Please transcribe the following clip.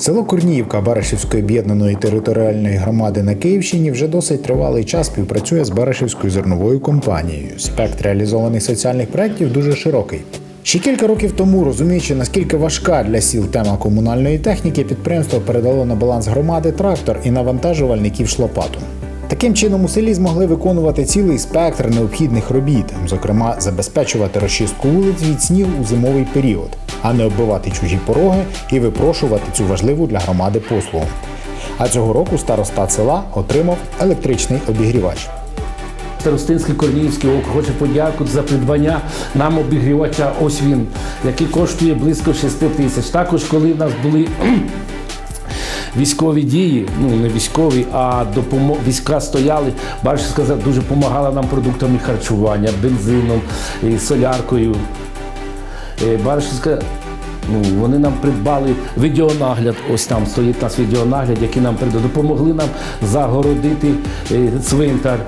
Село Корніївка Барашівської об'єднаної територіальної громади на Київщині вже досить тривалий час співпрацює з Барашівською зерновою компанією. Спектр реалізованих соціальних проєктів дуже широкий. Ще кілька років тому, розуміючи, наскільки важка для сіл тема комунальної техніки, підприємство передало на баланс громади трактор і навантажувальників шлопату. Таким чином у селі змогли виконувати цілий спектр необхідних робіт, зокрема забезпечувати розчистку вулиць від снігу у зимовий період, а не оббивати чужі пороги і випрошувати цю важливу для громади послугу. А цього року старостат села отримав електричний обігрівач. Старостинський Корніївський округ хоче подякувати за придбання нам обігрівача. Ось він, який коштує близько 6 тисяч. Також, коли в нас були військові дії, ну не військові, а допомо... війська стояли. Баршівська за- дуже допомагала нам продуктами харчування, бензином, соляркою. Е, Баршівська Ну, вони нам придбали відеонагляд. Ось там стоїть нас відеонагляд, який нам придбали. Допомогли нам загородити е, цвинтар.